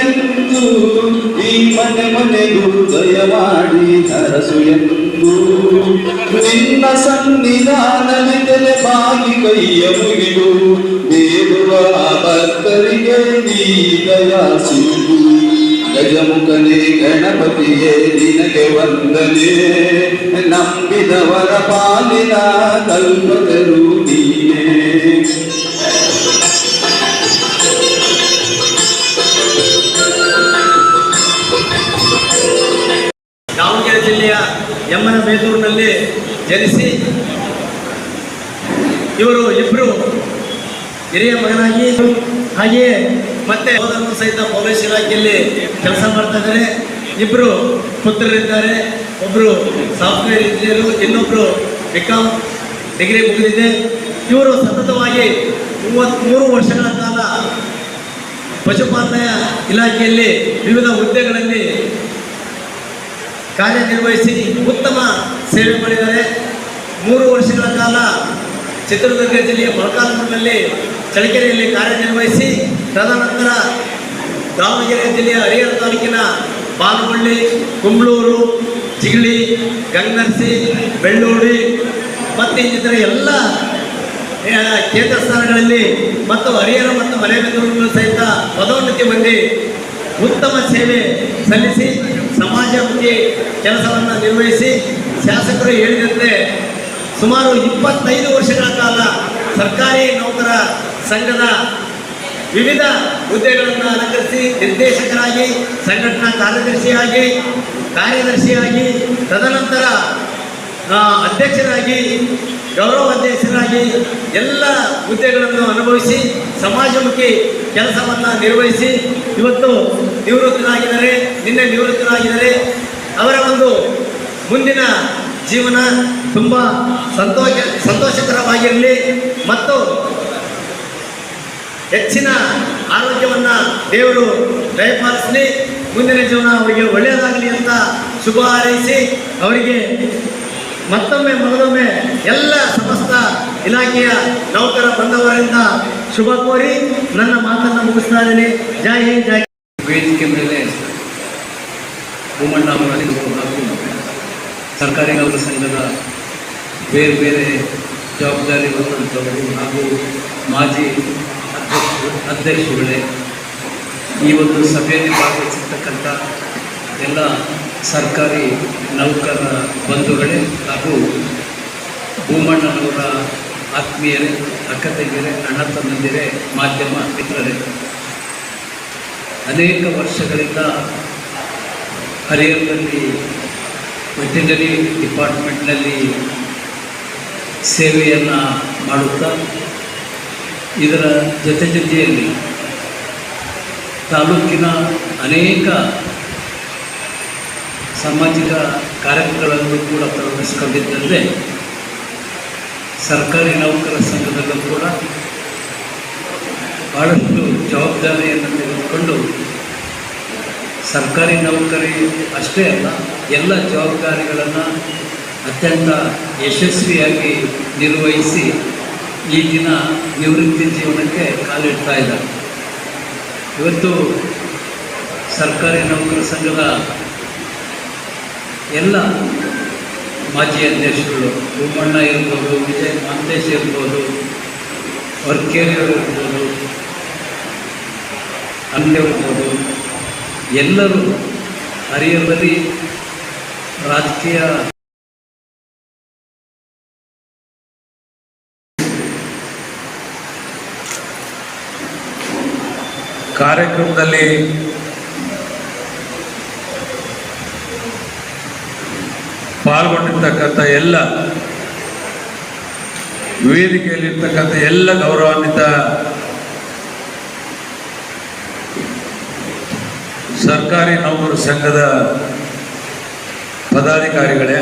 ಎಂದು ಈ ಮನೆ ಮನೆಗೂ ದಯಮಾಡಿ ಹರಸು ಎಂದು ನಿನ್ನ ಸನ್ನಿಧಾನವಿದಲೆ ಬಾಗಿ ಕೈಯ ಮುಗಿದು ಬೇಡುವ ಭಕ್ತರಿಗೆ ನೀ ದಯಾಸಿದು ಗಜಮುಖನೇ ಗಣಪತಿಯೇ ನಿನಗೆ ವಂದನೆ ನಂಬಿದವರ ಪಾಲಿನ ಕಲ್ಪತರು ನೀನೇ ಇವರು ಇಬ್ಬರು ಹಿರಿಯ ಮಗನಾಗಿ, ಹಾಗೆಯೇ ಮತ್ತೆ ಸಹಿತ ಪೊಲೀಸ್ ಇಲಾಖೆಯಲ್ಲಿ ಕೆಲಸ ಮಾಡ್ತಾ ಇದ್ದಾರೆ. ಇಬ್ಬರು ಪುತ್ರರಿದ್ದಾರೆ. ಒಬ್ಬರು ಸಾಫ್ಟ್ವೇರ್ ಇಂಜಿನಿಯರು ಇನ್ನೊಬ್ಬರು ಬಿಕಾಮ್ ಡಿಗ್ರಿ ಮುಗಿದಿದೆ. ಇವರು ಸತತವಾಗಿ ಮೂವತ್ತ್ಮೂರು ವರ್ಷಗಳ ಕಾಲ ಪಶುಪಾಲನೆಯ ಇಲಾಖೆಯಲ್ಲಿ ವಿವಿಧ ಹುದ್ದೆಗಳಲ್ಲಿ ಕಾರ್ಯನಿರ್ವಹಿಸಿ ಉತ್ತಮ ಸೇವೆ ಮಾಡಿದ್ದಾರೆ. ಮೂರು ವರ್ಷಗಳ ಕಾಲ ಚಿತ್ರದುರ್ಗ ಜಿಲ್ಲೆಯ ಮೊಳಕಾಲ್ಮೂರಿನಲ್ಲಿ ಚಳ್ಳಕೆರೆಯಲ್ಲಿ ಕಾರ್ಯನಿರ್ವಹಿಸಿ ತದನಂತರ ದಾವಣಗೆರೆ ಜಿಲ್ಲೆಯ ಹರಿಹರ ತಾಲೂಕಿನ ಬಾನಗೊಳ್ಳಿ ಕುಂಬ್ಳೂರು ಜಿಗಳಿ ಗಂಗನರ್ಸಿ, ಬೆಳ್ಳೂಡಿ ಮತ್ತು ಇನ್ನಿತರ ಎಲ್ಲ ಕೇಂದ್ರ ಸ್ಥಾನಗಳಲ್ಲಿ ಮತ್ತು ಹರಿಹರ ಮತ್ತು ಮಲೆಬೆಂಗಳೂರು ಸಹಿತ ಪದೋನ್ನತಿ ಹೊಂದಿ ಉತ್ತಮ ಸೇವೆ ಸಲ್ಲಿಸಿ ಸಮಾಜಮುಖಿ ಕೆಲಸವನ್ನು ನಿರ್ವಹಿಸಿ ಶಾಸಕರು ಹೇಳಿದಂತೆ ಸುಮಾರು ಇಪ್ಪತ್ತೈದು ವರ್ಷಗಳ ಕಾಲ ಸರ್ಕಾರಿ ನೌಕರ ಸಂಘದ ವಿವಿಧ ಹುದ್ದೆಗಳನ್ನು ಅಲಂಕರಿಸಿ ನಿರ್ದೇಶಕರಾಗಿ, ಸಂಘಟನಾ ಕಾರ್ಯದರ್ಶಿಯಾಗಿ ಕಾರ್ಯದರ್ಶಿಯಾಗಿ, ತದನಂತರ ಅಧ್ಯಕ್ಷರಾಗಿ, ಗೌರವ ಅಧ್ಯಕ್ಷರಾಗಿ ಎಲ್ಲ ಹುದ್ದೆಗಳನ್ನು ಅನುಭವಿಸಿ, ಸಮಾಜಮುಖಿ ಕೆಲಸವನ್ನು ನಿರ್ವಹಿಸಿ ಇವತ್ತು ನಿವೃತ್ತರಾಗಿದ್ದಾರೆ, ನಿನ್ನೆ ನಿವೃತ್ತರಾಗಿದ್ದಾರೆ. ಅವರ ಒಂದು ಮುಂದಿನ ಜೀವನ ತುಂಬ ಸಂತೋಷ, ಸಂತೋಷಕರವಾಗಿರಲಿ ಮತ್ತು ಹೆಚ್ಚಿನ ಆರೋಗ್ಯವನ್ನು ದೇವರು ದಯಪಾಲಿಸಲಿ, ಮುಂದಿನ ಜೀವನ ಅವರಿಗೆ ಒಳ್ಳೆಯದಾಗಲಿ ಅಂತ ಶುಭ ಹಾರೈಸಿ, ಅವರಿಗೆ ಮತ್ತೊಮ್ಮೆ ಮೊದಲೊಮ್ಮೆ ಎಲ್ಲ ಸಮಸ್ತ ಇಲಾಖೆಯ ನೌಕರ ಬಂದವರಿಂದ ಶುಭ ಕೋರಿ ನನ್ನ ಮಾತನ್ನು ಮುಗಿಸ್ತಾ ಇದ್ದೀನಿ. ಜೈ ಹಿಂದ್, ಜೈ ವೇದಿಕೆ ಮೇಲೆ ಸರ್ಕಾರಿ ನೌಕರ ಸಂಘದ ಬೇರೆ ಬೇರೆ ಜವಾಬ್ದಾರಿ ಹೊತ್ತಂಥವರು ಹಾಗೂ ಮಾಜಿ ಅಧ್ಯಕ್ಷ ಅಧ್ಯಕ್ಷರುಗಳೇ ಈ ಒಂದು ಸಭೆಯಲ್ಲಿ ಭಾಗವಹಿಸಿರ್ತಕ್ಕಂಥ ಎಲ್ಲ ಸರ್ಕಾರಿ ನೌಕರ ಬಂಧುಗಳೇ ಹಾಗೂ ಭೂಮಣ್ಣನವರ ಆತ್ಮೀಯರೇ ಅಕ್ಕ ತಂಗಿಯರೇ ಅಣ್ಣ ತಮ್ಮಂದಿರೇ, ಮಾಧ್ಯಮ ಮಿತ್ರರೇ, ಅನೇಕ ವರ್ಷಗಳಿಂದ ಹರಿಹರದಲ್ಲಿ ವೆಟೆನರಿ ಡಿಪಾರ್ಟ್ಮೆಂಟ್ನಲ್ಲಿ ಸೇವೆಯನ್ನು ಮಾಡುತ್ತಾ ಇದರ ಜೊತೆ ಜೊತೆಯಲ್ಲಿ ತಾಲೂಕಿನ ಅನೇಕ ಸಾಮಾಜಿಕ ಕಾರ್ಯಕ್ರಮಗಳನ್ನು ಕೂಡ ಪ್ರಾರಂಭಿಸಿಕೊಂಡಿದ್ದಲ್ಲದೆ ಸರ್ಕಾರಿ ನೌಕರ ಸಂಘದಲ್ಲೂ ಕೂಡ ಭಾಳಷ್ಟು ಜವಾಬ್ದಾರಿಯನ್ನು ತೆಗೆದುಕೊಂಡು ಸರ್ಕಾರಿ ನೌಕರಿ ಅಷ್ಟೇ ಅಲ್ಲ, ಎಲ್ಲ ಜವಾಬ್ದಾರಿಗಳನ್ನು ಅತ್ಯಂತ ಯಶಸ್ವಿಯಾಗಿ ನಿರ್ವಹಿಸಿ ಈಗಿನ ನಿವೃತ್ತಿ ಜೀವನಕ್ಕೆ ಕಾಲಿಡ್ತಾ ಇದ್ದಾರೆ. ಇವತ್ತು ಸರ್ಕಾರಿ ನೌಕರ ಸಂಘದ ಎಲ್ಲ ಮಾಜಿ ಅಧ್ಯಕ್ಷರು ಭೂಮಣ್ಣ ಇರ್ಬೋದು, ವಿಜಯ್ ಮಾಂತೇಶ್ ಇರ್ಬೋದು ವರ್ಕೇರಿಯವರು ಇರ್ಬೋದು ಅಂದೆ ಇರ್ಬೋದು ಎಲ್ಲರೂ ಹರಿಯರಲ್ಲಿ ರಾಜಕೀಯ ಕಾರ್ಯಕ್ರಮದಲ್ಲಿ ಪಾಲ್ಗೊಂಡಿರ್ತಕ್ಕಂಥ ಎಲ್ಲ ವೇದಿಕೆಯಲ್ಲಿರ್ತಕ್ಕಂಥ ಎಲ್ಲ ಗೌರವಾನ್ವಿತ ಸರ್ಕಾರಿ ನೌಕರ ಸಂಘದ ಪದಾಧಿಕಾರಿಗಳೇ,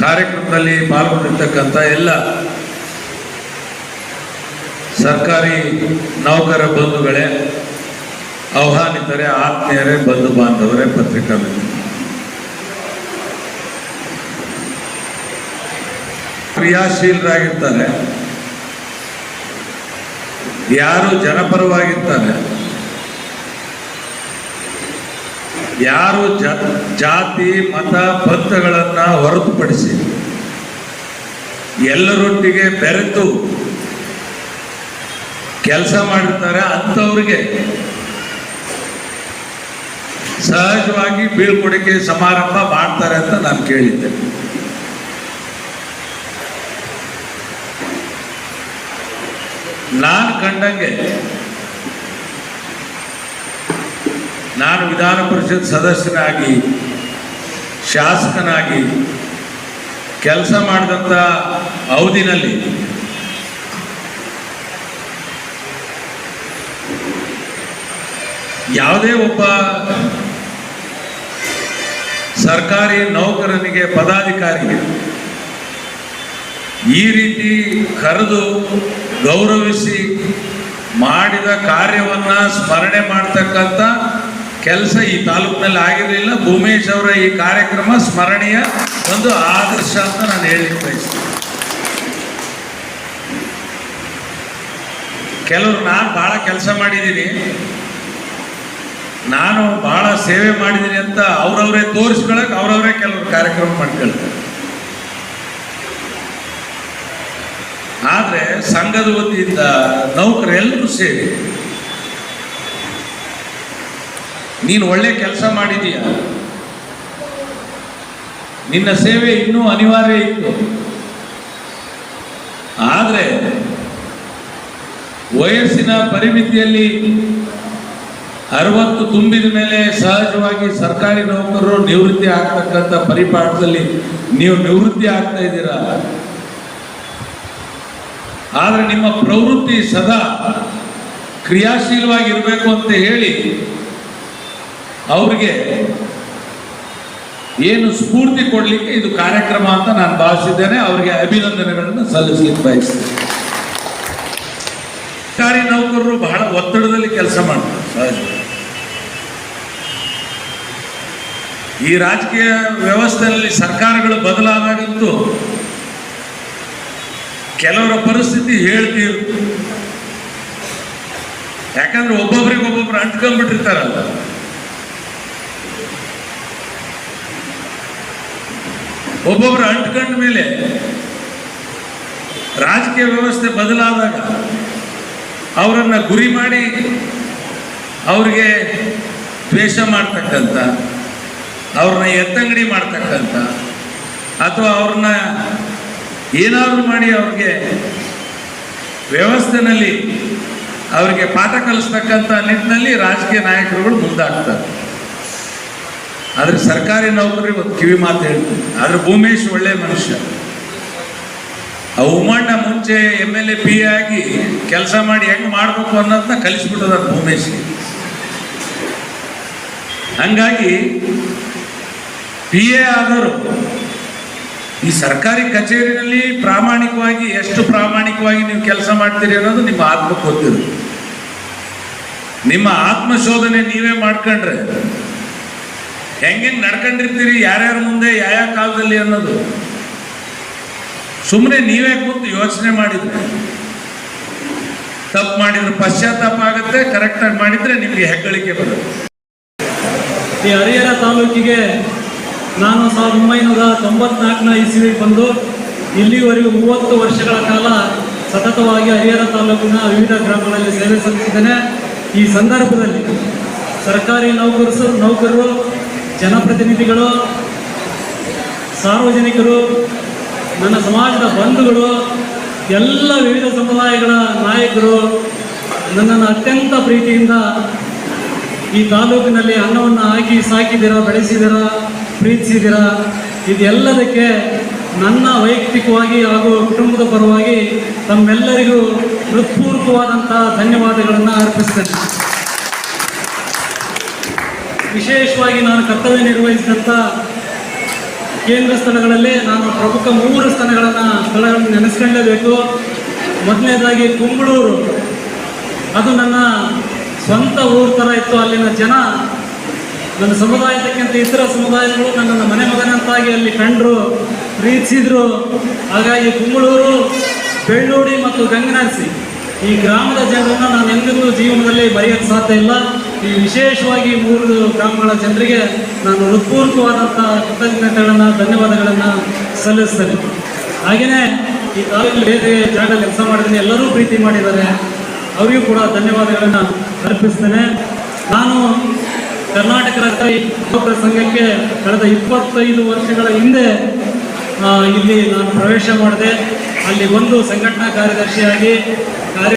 ಕಾರ್ಯಕ್ರಮದಲ್ಲಿ ಪಾಲ್ಗೊಂಡಿರ್ತಕ್ಕಂಥ ಎಲ್ಲ ಸರ್ಕಾರಿ ನೌಕರ ಬಂಧುಗಳೇ, ಆಹ್ವಾನಿತರೇ, ಆತ್ಮೀಯರೇ, ಬಂಧು ಬಾಂಧವರೇ ಪತ್ರಿಕಾ. ಕ್ರಿಯಾಶೀಲರಾಗಿರ್ತಾರೆ ಯಾರು ಜನಪರವಾಗಿರ್ತಾರೆ ಯಾರು ಜಾತಿ, ಮತ, ಪಂಥಗಳನ್ನ ಹೊರತುಪಡಿಸಿ ಎಲ್ಲರೊಟ್ಟಿಗೆ ಬೆರೆತು ಕೆಲಸ ಮಾಡಿರ್ತಾರೆ ಅಂಥವ್ರಿಗೆ ಸಹಜವಾಗಿ ಬೀಳ್ಕೊಡುಗೆ ಸಮಾರಂಭ ಮಾಡ್ತಾರೆ ಅಂತ ನಾನು ಕೇಳಿದ್ದೆ. ನಾನು ಕಂಡಂಗೆ ನಾನು ವಿಧಾನ ಪರಿಷತ್ ಸದಸ್ಯನಾಗಿ, ಶಾಸಕನಾಗಿ ಕೆಲಸ ಮಾಡಿದಂಥ ಅವಧಿನಲ್ಲಿ ಯಾವುದೇ ಒಬ್ಬ ಸರ್ಕಾರಿ ನೌಕರನಿಗೆ ಪದಾಧಿಕಾರಿಗೆ ಈ ರೀತಿ ಕರೆದು ಗೌರವಿಸಿ ಮಾಡಿದ ಕಾರ್ಯವನ್ನು ಸ್ಮರಣೆ ಮಾಡ್ತಕ್ಕಂಥ ಕೆಲಸ ಈ ತಾಲೂಕಿನಲ್ಲಿ ಆಗಿರಲಿಲ್ಲ ಭೂಮೇಶ್ ಅವರ ಈ ಕಾರ್ಯಕ್ರಮ ಸ್ಮರಣೀಯ ಒಂದು ಆದರ್ಶ ಅಂತ ನಾನು ಹೇಳಲಿಕ್ಕೆ ಬಯಸ್ತೀನಿ. ಕೆಲವರು ನಾನು ಬಹಳ ಕೆಲಸ ಮಾಡಿದ್ದೀನಿ ನಾನು ಬಹಳ ಸೇವೆ ಮಾಡಿದ್ದೀನಿ ಅಂತ ಅವ್ರವರೇ ತೋರಿಸ್ಕೊಳಕ್ ಅವ್ರವರೇ ಕೆಲವರು ಕಾರ್ಯಕ್ರಮ ಮಾಡ್ಕೊಳ್ತಾರೆ. ಆದ್ರೆ ಸಂಘದ ವತಿಯಿಂದ ನೌಕರೆಲ್ಲರೂ ಸೇರಿ ನೀನು ಒಳ್ಳೆ ಕೆಲಸ ಮಾಡಿದೀಯ. ನಿನ್ನ ಸೇವೆ ಇನ್ನೂ ಅನಿವಾರ್ಯ ಇತ್ತು. ಆದರೆ ವಯಸ್ಸಿನ ಪರಿಮಿತಿಯಲ್ಲಿ ಅರವತ್ತು ತುಂಬಿದ ಮೇಲೆ ಸಹಜವಾಗಿ ಸರ್ಕಾರಿ ನೌಕರರು ನಿವೃತ್ತಿ ಆಗ್ತಕ್ಕಂಥ ಪರಿಪಾಠದಲ್ಲಿ ನೀವು ನಿವೃತ್ತಿ ಆಗ್ತಾ ಇದ್ದೀರಾ? ಆದರೆ ನಿಮ್ಮ ಪ್ರವೃತ್ತಿ ಸದಾ ಕ್ರಿಯಾಶೀಲವಾಗಿರಬೇಕು ಅಂತ ಹೇಳಿ ಅವ್ರಿಗೆ ಏನು ಸ್ಫೂರ್ತಿ ಕೊಡಲಿಕ್ಕೆ ಇದು ಕಾರ್ಯಕ್ರಮ ಅಂತ ನಾನು ಭಾವಿಸಿದ್ದೇನೆ. ಅವರಿಗೆ ಅಭಿನಂದನೆಗಳನ್ನು ಸಲ್ಲಿಸಲಿಕ್ಕೆ ಬಯಸ್ತೇನೆ. ಸರ್ಕಾರಿ ನೌಕರರು ಬಹಳ ಒತ್ತಡದಲ್ಲಿ ಕೆಲಸ ಮಾಡ್ತಾರೆ ಈ ರಾಜಕೀಯ ವ್ಯವಸ್ಥೆಯಲ್ಲಿ ಸರ್ಕಾರಗಳು ಬದಲಾದಾಗಂತೂ ಕೆಲವರ ಪರಿಸ್ಥಿತಿ ಹೇಳ್ತೀವಿ ಯಾಕಂದ್ರೆ ಒಬ್ಬೊಬ್ರಿಗೆ ಒಬ್ಬೊಬ್ರು ಅಂಟ್ಕೊಂಡ್ಬಿಟ್ಟಿರ್ತಾರಲ್ಲ. ಒಬ್ಬೊಬ್ರು ಅಂಟ್ಕೊಂಡ ಮೇಲೆ ರಾಜಕೀಯ ವ್ಯವಸ್ಥೆ ಬದಲಾದಾಗ ಅವರನ್ನು ಗುರಿ ಮಾಡಿ ಅವ್ರಿಗೆ ದ್ವೇಷ ಮಾಡ್ತಕ್ಕಂಥ ಅವ್ರನ್ನ ಎತ್ತಂಗಡಿ ಮಾಡ್ತಕ್ಕಂಥ ಅಥವಾ ಅವ್ರನ್ನ ಏನಾದರೂ ಮಾಡಿ ಅವ್ರಿಗೆ ವ್ಯವಸ್ಥೆನಲ್ಲಿ ಅವರಿಗೆ ಪಾಠ ಕಲಿಸ್ತಕ್ಕಂಥ ನಿಟ್ಟಿನಲ್ಲಿ ರಾಜಕೀಯ ನಾಯಕರುಗಳು ಮುಂದಾಗ್ತಾರೆ. ಆದರೆ ಸರ್ಕಾರಿ ನೌಕರಿ ಒಂದು ಕಿವಿ ಮಾತು ಹೇಳ್ತೀನಿ. ಆದ್ರೆ ಭೂಮೇಶ್ ಒಳ್ಳೆ ಮನುಷ್ಯ. ಆ ಉಮ್ಮಣ್ಣ ಮುಂಚೆ ಎಂ ಎಲ್ ಎ ಪಿ ಆಗಿ ಕೆಲಸ ಮಾಡಿ ಹೆಂಗ್ ಮಾಡ್ಬೇಕು ಅನ್ನೋದನ್ನ ಕಲಿಸ್ಬಿಟ್ಟದ ಭೂಮೇಶ್ಗೆ ಹಂಗಾಗಿ ಪಿ ಎ ಆದವರು ಈ ಸರ್ಕಾರಿ ಕಚೇರಿಯಲ್ಲಿ ಪ್ರಾಮಾಣಿಕವಾಗಿ, ಎಷ್ಟು ಪ್ರಾಮಾಣಿಕವಾಗಿ ನೀವು ಕೆಲಸ ಮಾಡ್ತೀರಿ ಅನ್ನೋದು ನಿಮ್ಮ ಆತ್ಮಕ್ಕೆ ಗೊತ್ತಿರುತ್ತೆ. ನಿಮ್ಮ ಆತ್ಮಶೋಧನೆ ನೀವೇ ಮಾಡ್ಕೊಂಡ್ರೆ ಹೆಂಗೆ ನಡ್ಕೊಂಡಿರ್ತೀರಿ? ಯಾರ್ಯಾರ ಮುಂದೆ ಯಾವ ಕಾಲದಲ್ಲಿ ಅನ್ನೋದು. ಸುಮ್ಮನೆ ನೀವೇ ಕೂತು ಯೋಚನೆ ಮಾಡಿದ್ರೆ. ತಪ್ಪು ಮಾಡಿದ್ರೆ ಪಶ್ಚಾತ್ತಾಪ ಆಗುತ್ತೆ, ಕರೆಕ್ಟಾಗಿ ಮಾಡಿದ್ರೆ ನಿಮಗೆ ಹೆಗ್ಗಳಿಕೆ ಬರುತ್ತೆ. ಈ ಹರಿಹರ ತಾಲೂಕಿಗೆ ನಾನು ಸಾವಿರದ ಒಂಬೈನೂರ ತೊಂಬತ್ನಾಲ್ಕನ ಇಸ್ವಿಗೆ ಬಂದು ಇಲ್ಲಿವರೆಗೂ ಮೂವತ್ತು ವರ್ಷಗಳ ಕಾಲ ಸತತವಾಗಿ ಹರಿಹರ ತಾಲೂಕಿನ ವಿವಿಧ ಗ್ರಾಮಗಳಲ್ಲಿ ಸೇವೆ ಸಲ್ಲಿಸಿದ್ದೇನೆ. ಈ ಸಂದರ್ಭದಲ್ಲಿ ಸರ್ಕಾರಿ ನೌಕರರು ನೌಕರರು ಜನಪ್ರತಿನಿಧಿಗಳು, ಸಾರ್ವಜನಿಕರು, ನನ್ನ ಸಮಾಜದ ಬಂಧುಗಳು, ಎಲ್ಲ ವಿವಿಧ ಸಮುದಾಯಗಳ ನಾಯಕರು, ನನ್ನನ್ನು ಅತ್ಯಂತ ಪ್ರೀತಿಯಿಂದ ಈ ತಾಲೂಕಿನಲ್ಲಿ ಅನ್ನವನ್ನು ಹಾಕಿ, ಸಾಕಿದ್ದೀರಾ, ಬೆಳೆಸಿದ್ದೀರಾ, ಪ್ರೀತಿಸಿದ್ದೀರಾ, ಇದೆಲ್ಲದಕ್ಕೆ ನನ್ನ ವೈಯಕ್ತಿಕವಾಗಿ ಹಾಗೂ ಕುಟುಂಬದ ಪರವಾಗಿ ತಮ್ಮೆಲ್ಲರಿಗೂ ಹೃತ್ಪೂರ್ವಕವಾದಂಥ ಧನ್ಯವಾದಗಳನ್ನು ಅರ್ಪಿಸ್ತೇನೆ. ವಿಶೇಷವಾಗಿ ನಾನು ಕರ್ತವ್ಯ ನಿರ್ವಹಿಸಿದಂಥ ಕೇಂದ್ರ ಸ್ಥಳಗಳಲ್ಲಿ ನಾನು ಪ್ರಮುಖ ಮೂರು ಸ್ಥಳಗಳನ್ನು ಸ್ಥಳಗಳನ್ನು ನೆನೆಸ್ಕೊಳ್ಳೇಬೇಕು ಮೊದಲನೇದಾಗಿ ಕುಂಬಳೂರು. ಅದು ನನ್ನ ಸ್ವಂತ ಊರು ಥರ ಇತ್ತು. ಅಲ್ಲಿನ ಜನ, ನನ್ನ ಸಮುದಾಯದಕ್ಕಿಂತ ಇತರ ಸಮುದಾಯಗಳು ನನ್ನನ್ನು ಮನೆ ಮಗನಂತಾಗಿ ಅಲ್ಲಿ ಕಂಡರು, ಪ್ರೀತಿಸಿದ್ರು. ಹಾಗಾಗಿ ಕುಂಬಳೂರು, ಬೆಳ್ಳೂಡಿ ಮತ್ತು ಗಂಗನರಸಿ ಈ ಗ್ರಾಮದ ಜನರನ್ನು ನಾನು ಎಂದಿಗೂ ಜೀವನದಲ್ಲಿ ಬರೆಯೋಕ್ಕೆ ಸಾಧ್ಯ ಇಲ್ಲ. ಈ ವಿಶೇಷವಾಗಿ ಮೂರು ಗ್ರಾಮಗಳ ಜನರಿಗೆ ನಾನು ಹೃತ್ಪೂರ್ವಕವಾದಂಥ ಕೃತಜ್ಞತೆಗಳನ್ನು, ಧನ್ಯವಾದಗಳನ್ನು ಸಲ್ಲಿಸ್ತೇನೆ. ಹಾಗೆಯೇ ಈ ತಾಲೂಕು ಬೇರೆ ಜಾಗದಲ್ಲಿ ಕೆಲಸ ಮಾಡಿದ್ರೆ ಎಲ್ಲರೂ ಪ್ರೀತಿ ಮಾಡಿದ್ದಾರೆ. ಅವರಿಗೂ ಕೂಡ ಧನ್ಯವಾದಗಳನ್ನು ಅರ್ಪಿಸ್ತೇನೆ. ನಾನು ಕರ್ನಾಟಕ ರಾಜ್ಯ ಯುವಕರ ಸಂಘಕ್ಕೆ ಕಳೆದ ಇಪ್ಪತ್ತೈದು ವರ್ಷಗಳ ಹಿಂದೆ ಇಲ್ಲಿ ನಾನು ಪ್ರವೇಶ ಮಾಡಿದೆ. ಅಲ್ಲಿ ಒಂದು ಸಂಘಟನಾ ಕಾರ್ಯದರ್ಶಿಯಾಗಿ ಕಾರ್ಯ